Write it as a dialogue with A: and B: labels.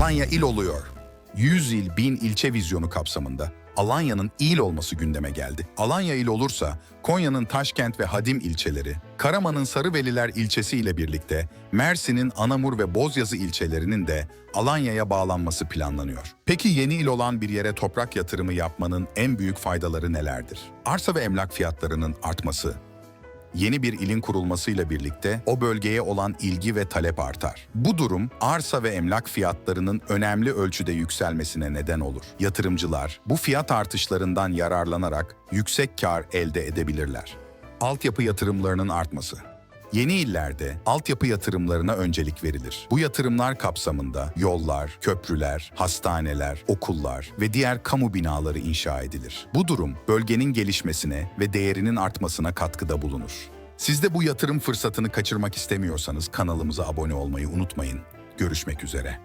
A: Alanya il oluyor. 100 il, 1000 ilçe vizyonu kapsamında Alanya'nın il olması gündeme geldi. Alanya il olursa Konya'nın Taşkent ve Hadim ilçeleri, Karaman'ın Sarıveliler ilçesi ile birlikte Mersin'in Anamur ve Bozyazı ilçelerinin de Alanya'ya bağlanması planlanıyor. Peki yeni il olan bir yere toprak yatırımı yapmanın en büyük faydaları nelerdir? Arsa ve emlak fiyatlarının artması, Yeni bir ilin kurulmasıyla birlikte o bölgeye olan ilgi ve talep artar. Bu durum arsa ve emlak fiyatlarının önemli ölçüde yükselmesine neden olur. Yatırımcılar bu fiyat artışlarından yararlanarak yüksek kar elde edebilirler. Altyapı yatırımlarının artması Yeni illerde altyapı yatırımlarına öncelik verilir. Bu yatırımlar kapsamında yollar, köprüler, hastaneler, okullar ve diğer kamu binaları inşa edilir. Bu durum bölgenin gelişmesine ve değerinin artmasına katkıda bulunur. Siz de bu yatırım fırsatını kaçırmak istemiyorsanız kanalımıza abone olmayı unutmayın. Görüşmek üzere.